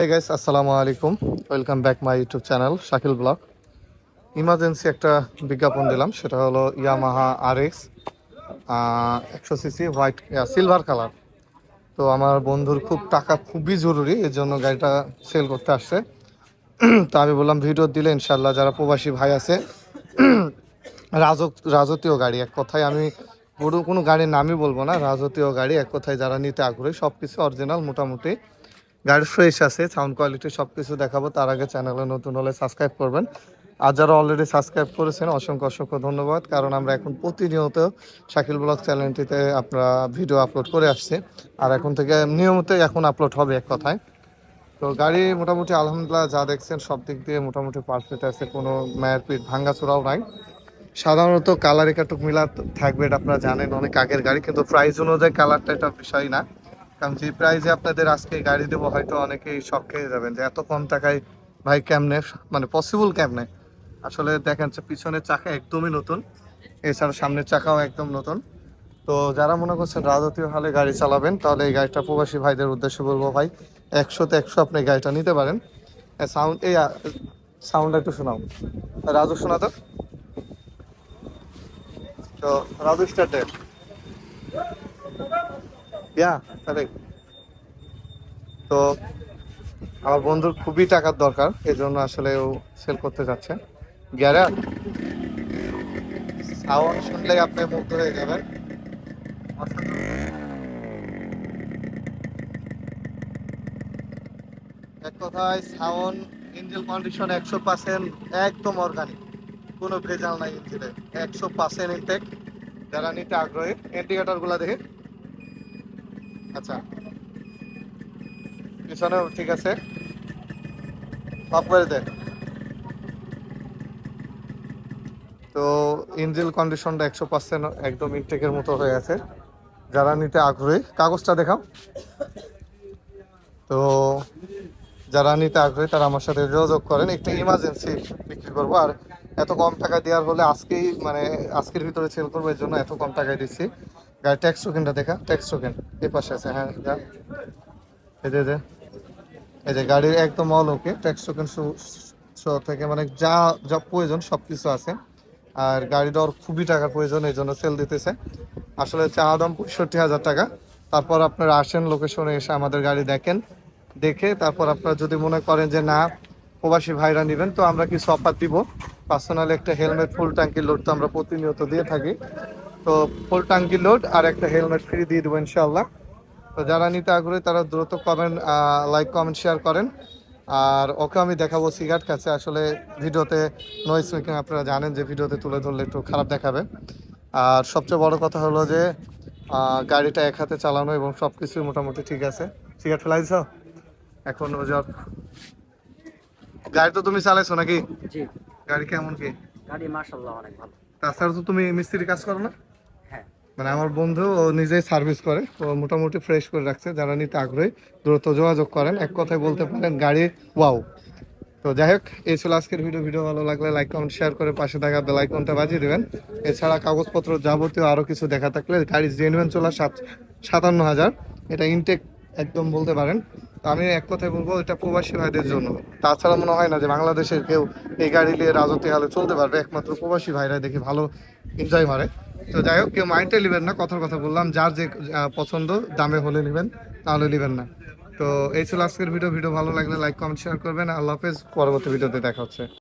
হে guys আসসালামু আলাইকুম welcome back my YouTube channel Shakil blog emergency একটা বিজ্ঞাপন দিলাম, সেটা হলো ইয়ামাহা আর এক্স একশো সিসি হোয়াইট সিলভার কালার তো আমার বন্ধুর খুব টাকা খুবই জরুরি, এর জন্য গাড়িটা সেল করতে আসছে। তো আমি বললাম, ভিডিও দিলে ইনশাল্লাহ যারা প্রবাসী ভাই আছে, রাজক রাজতীয় গাড়ি, এক কথায় আমি বড় কোনো গাড়ির নামই বলব না রাজতীয় গাড়ি, এক কথায় যারা নিতে আগ্রহী সব কিছু অরিজিনাল মোটামুটি গাড়ি ফ্রেশ আছে সাউন্ড কোয়ালিটি সব কিছু দেখাবো। তার আগে চ্যানেলে নতুন হলে সাবস্ক্রাইব করবেন। আর যারা অলরেডি সাবস্ক্রাইব করেছেন, অসংখ্য অসংখ্য ধন্যবাদ। কারণ আমরা এখন প্রতিনিয়ত শাকিল ব্লগ চ্যানেলটিতে আপনারা ভিডিও আপলোড করে আসছি। আর এখন থেকে নিয়মিত এখন আপলোড হবে এক কথায়। তো গাড়ি মোটামুটি আলহামদুলিল্লাহ যা দেখছেন, সব দিক দিয়ে মোটামুটি পারফেক্ট আছে। কোনো মায়ের পিঠ ভাঙ্গাচোরাও নাই। সাধারণত কালার একাটুক মিলা থাকবে, এটা আপনারা জানেন। অনেক আগের গাড়ি, কিন্তু প্রাইস অনুযায়ী কালারটা এটা বিষয় না। কারণ যে প্রাইসে আপনাদের আজকে গাড়ি দেবো, হয়তো অনেকেই শখ খেয়ে যাবেন যে এত কম টাকায় ভাই কেমনে মানে পসিবল কেমনে? আসলে দেখেন পিছনের চাকা একদমই নতুন, এছাড়া সামনের চাকাও একদম নতুন। তো যারা মনে করছেন রাজতীয় হালে গাড়ি চালাবেন, তাহলে এই গাড়িটা প্রবাসী ভাইদের উদ্দেশ্যে বলব ভাই একশোতে একশো আপনি গাড়িটা নিতে পারেন। সাউন্ড এই সাউন্ড একটু শোনাও। রাজু, শোনা তো? তো রাজু স্টার্ট দেন ইয়া কারেক্ট তো আমার বন্ধুর খুবই টাকার দরকার এই জন্য আসলে ও সেল করতে যাচ্ছে। গ্যারার সাউন্ড শুনলেই আপনি মুগ্ধ হয়ে যাবেন। এক কথায় সাউন্ড, ইঞ্জিন কন্ডিশন একশো পার্সেন্ট একদম অর্গানিক কোনো ভেজাল নাই ইঞ্জিনে একশো পার্সেন্ট ইনটেক যারা নিতে আগ্রহী ইন্ডিকেটরগুলা দেখে আচ্ছা। পিছনেও ঠিক আছে। করে দেন তো ইঞ্জিন কন্ডিশনটা একশো পার্সেন্ট একদম ইনটেকের মতো হয়ে আছে। যারা নিতে আগ্রহী, কাগজটা দেখাও। তো যারা নিতে আগ্রহী, তারা আমার সাথে যোগাযোগ করেন। একটা ইমার্জেন্সি বিক্রি করব। আর এত কম টাকা দেওয়ার হলে আজকেই মানে আজকের ভিতরে সেল করব, এর জন্য এত কম টাকায় দিচ্ছি। গাড়ি ট্যাক্স টোকেনটা দেখা ট্যাক্স টোকেন এই পাশে আছে হ্যাঁ এই যে এই যে। গাড়ির একদম অল ওকে ট্যাক্স টোকেন থেকে মানে যা যা প্রয়োজন সব কিছু আছে। আর গাড়িটা ওর খুবই টাকার প্রয়োজন, এই জন্য সেল দিতেছে। আসলে চা দাম পঁয়ষট্টি হাজার টাকা। তারপর আপনারা আসেন লোকেশনে এসে আমাদের গাড়ি দেখেন। দেখে তারপর আপনারা যদি মনে করেন যে, না, প্রবাসী ভাইরা নেবেন, তো আমরা কিছু অফার দিব। পার্সোনালি একটা হেলমেট ফুল ট্যাঙ্কির লোড তো আমরা প্রতিনিয়ত দিয়ে থাকি। তো ফুল ট্যাঙ্কির লোড আর একটা হেলমেট ফ্রি দিয়ে দেবো ইনশাল্লাহ তো যারা নিতে আগ্রহী তারা দ্রুত কমেন্ট লাইক কমেন্ট শেয়ার করেন। আর ওকে আমি দেখাবো সিগারেট কাছে। আসলে ভিডিওতে নয়েজ মেকিং আপনারা জানেন যে ভিডিওতে তুলে ধরলে একটু খারাপ দেখাবে। আর সবচেয়ে বড় কথা হলো যে গাড়িটা এক হাতে চালানো এবং সব কিছুই মোটামুটি ঠিক আছে। সিগারেট ফেলাইছ এখন ও যা গাড়ি তো তুমি চালাইছো নাকি? গাড়ি কেমন কি? গাড়ি মার্শাল্লাহ অনেক ভালো। তাছাড়া তো তুমি মিস্ত্রি কাজ করো না? মানে আমার বন্ধু, ও নিজেই সার্ভিস করে। ও মোটামুটি ফ্রেশ করে রাখছে, যারা নিতে আগ্রহী, দ্রুত যোগাযোগ করেন। এক কথায় বলতে পারেন, গাড়ি ওয়াও তো যাই হোক, এই ছিল আজকের ভিডিও ভিডিও ভালো লাগলে লাইক কমেন্ট শেয়ার করে পাশে থাকা বেল আইকনটা বাজিয়ে দেবেন। এছাড়া কাগজপত্র যাবতীয় আরও কিছু দেখা থাকলে গাড়ি জেনুয়েন চলা সাত, সাতান্ন হাজার। এটা ইনটেক একদম বলতে পারেন। আমি এক কথায় বলব, এটা প্রবাসী ভাইদের জন্য। তাছাড়া মনে হয় না যে বাংলাদেশের কেউ এই গাড়ি নিয়ে রাজত্বে হালে চলতে পারবে। একমাত্র প্রবাসী ভাইরা দেখি ভালো এনজয় মারে তো যাই হোক, কেউ মাইন্ডে নেবেন না, কথার কথা বললাম। যার যে পছন্দ, দামে হলে নেবেন তাহলে নেবেন না। তো এই ছিল আজকের ভিডিও। ভিডিও ভালো লাগলে লাইক কমেন্ট শেয়ার করবেন। আল্লাহ হাফেজ, পরবর্তী ভিডিওতে দেখা হচ্ছে।